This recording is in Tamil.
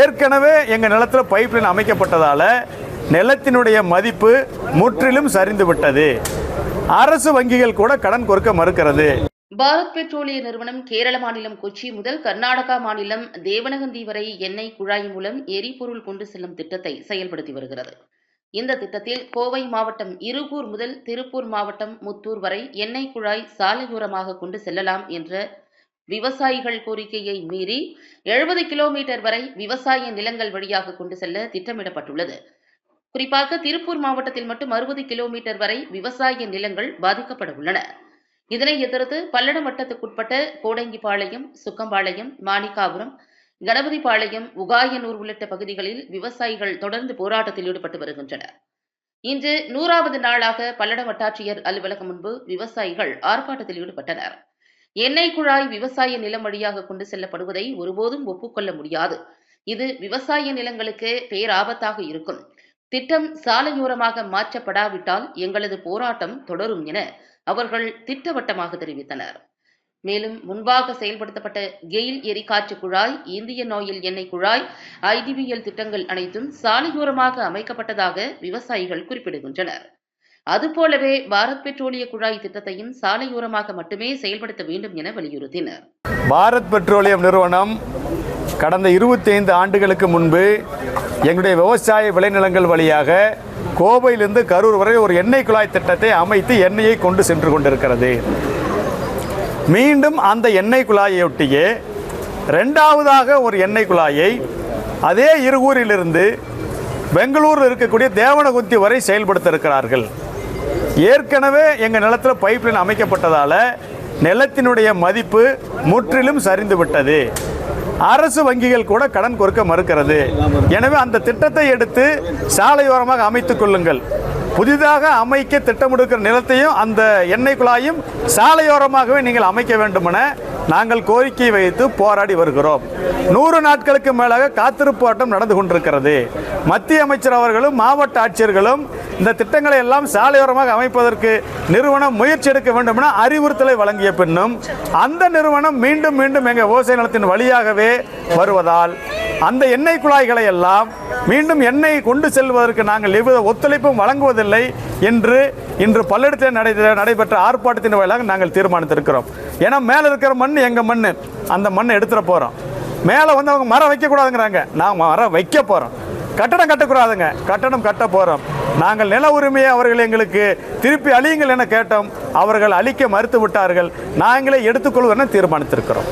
ஏற்கனவே எங்கள் நிலத்தில் பைப் லைன் அமைக்கப்பட்டதால் நிலத்தினுடைய மதிப்பு முற்றிலும் சரிந்து விட்டது. அரசு வங்கிகள் கூட கடன் கொடுக்க மறுக்கிறது. பாரத் பெட்ரோலிய நிறுவனம் கேரள மாநிலம் கொச்சி முதல் கர்நாடகா மாநிலம் தேவனகந்தி வரை எண்ணெய் குழாய் மூலம் எரிபொருள் கொண்டு செல்லும் திட்டத்தை செயல்படுத்தி வருகிறது. இந்த திட்டத்தில் கோவை மாவட்டம் இருகூர் முதல் திருப்பூர் மாவட்டம் முத்தூர் வரை எண்ணெய் குழாய் சாலையோரமாக கொண்டு செல்லலாம் என்ற விவசாயிகள் கோரிக்கையை மீறி எழுபது கிலோமீட்டர் வரை விவசாய நிலங்கள் வழியாக கொண்டு செல்ல திட்டமிடப்பட்டுள்ளது. குறிப்பாக திருப்பூர் மாவட்டத்தில் மட்டும் அறுபது கிலோமீட்டர் வரை விவசாய நிலங்கள் பாதிக்கப்பட உள்ளன. இதனை எதிர்த்து பல்லட வட்டத்துக்குட்பட்ட கோடங்கிபாளையம் சுக்கம்பாளையம் மாணிக்காபுரம் கணபதிபாளையம் உகாயனூர் உள்ளிட்ட பகுதிகளில் விவசாயிகள் தொடர்ந்து போராட்டத்தில் ஈடுபட்டு வருகின்றனர். இன்று நூறாவது நாளாக பல்லட வட்டாட்சியர் அலுவலகம் முன்பு விவசாயிகள் ஆர்ப்பாட்டத்தில் ஈடுபட்டனர். எண்ணெய் குழாய் விவசாய நிலம் வழியாக கொண்டு செல்லப்படுவதை ஒருபோதும் ஒப்புக்கொள்ள முடியாது. இது விவசாய நிலங்களுக்கு பேராபத்தாக இருக்கும். திட்டம் சாலையோரமாக மாற்றப்படாவிட்டால் எங்களது போராட்டம் தொடரும் என அவர்கள் திட்டவட்டமாக தெரிவித்தனர். மேலும் முன்பாக செயல்படுத்தப்பட்ட கெயில் எரிகாற்று குழாய் இந்தியன் ஆயில் எண்ணெய் குழாய் ஐடிபிஎல் திட்டங்கள் அனைத்தும் சாலையோரமாக அமைக்கப்பட்டதாக விவசாயிகள் குறிப்பிடுகின்றனர். அதுபோலவே பாரத் பெட்ரோலிய குழாய் திட்டத்தையும் சாலையோரமாக மட்டுமே செயல்படுத்த வேண்டும் என வலியுறுத்தினர். பாரத் பெட்ரோலியம் நிறுவனம் கடந்த 25 ஆண்டுகளுக்கு முன்பு எங்களுடைய விவசாய விளைநிலங்கள் வழியாக கோவையிலிருந்து கரூர் வரை ஒரு எண்ணெய் குழாய் திட்டத்தை அமைத்து எண்ணெயை கொண்டு சென்று கொண்டிருக்கிறது. மீண்டும் அந்த எண்ணெய் குழாயையொட்டியே ரெண்டாவதாக ஒரு எண்ணெய் குழாயை அதே இருகூரிலிருந்து பெங்களூரில் இருக்கக்கூடிய தேவனகுந்தி வரை செயல்படுத்த இருக்கிறார்கள் ஏற்கனவே எங்கள் நிலத்தில் பைப் லைன் அமைக்கப்பட்டதால் நிலத்தினுடைய மதிப்பு முற்றிலும் சரிந்து விட்டது. அரசு வங்கிகள் கூட கடன் கொடுக்க மறுக்கிறது. எனவே அந்த திட்டத்தை எடுத்து சாலையோரமாக அமைத்துக் கொள்ளுங்கள். புதிதாக அமைக்க திட்டமிடுக்கிற நிலத்தையும் அந்த எண்ணெய் குழாயும் சாலையோரமாகவே நீங்கள் அமைக்க வேண்டுமென நாங்கள் கோரிக்கை வைத்து போராடி வருகிறோம். நூறு நாட்களுக்கு மேலாக காத்திருப்பு ஆட்டம் நடந்து கொண்டிருக்கிறது. மத்திய அமைச்சர் அவர்களும் மாவட்ட ஆட்சியர்களும் இந்த திட்டங்களை எல்லாம் சாலையோரமாக அமைப்பதற்கு நிறுவனம் முயற்சி எடுக்க வேண்டும் என அறிவுறுத்தலை வழங்கிய பின்னும் அந்த நிறுவனம் மீண்டும் மீண்டும் எங்கள் விவசாய நிலத்தின் வழியாகவே வருவதால் அந்த எண்ணெய் குழாய்களை எல்லாம் மீண்டும் எண்ணெய் கொண்டு செல்வதற்கு நாங்கள் எவ்வித ஒத்துழைப்பும் வழங்குவதில்லை என்று இன்று பல்லடத்தில் நடை நடைபெற்ற ஆர்ப்பாட்டத்தின் வாயிலாக நாங்கள் தீர்மானித்திருக்கிறோம். ஏன்னா மேலே இருக்கிற மண் எங்கள் மண் அந்த மண்ணை எடுத்துகிட்டு போகிறோம் மேலே வந்து அவங்க மரம் வைக்கக்கூடாதுங்கிறாங்க. நான் மரம் வைக்க போகிறோம் கட்டணம் கட்டக்கூடாதுங்க. கட்டணம் கட்ட போகிறோம் நாங்கள் நில உரிமையை அவர்கள் எங்களுக்கு திருப்பி அழியுங்கள் என கேட்டோம். அவர்கள் அழிக்க மறுத்து விட்டார்கள். நாங்களே எடுத்துக்கொள்வதென தீர்மானித்திருக்கிறோம்.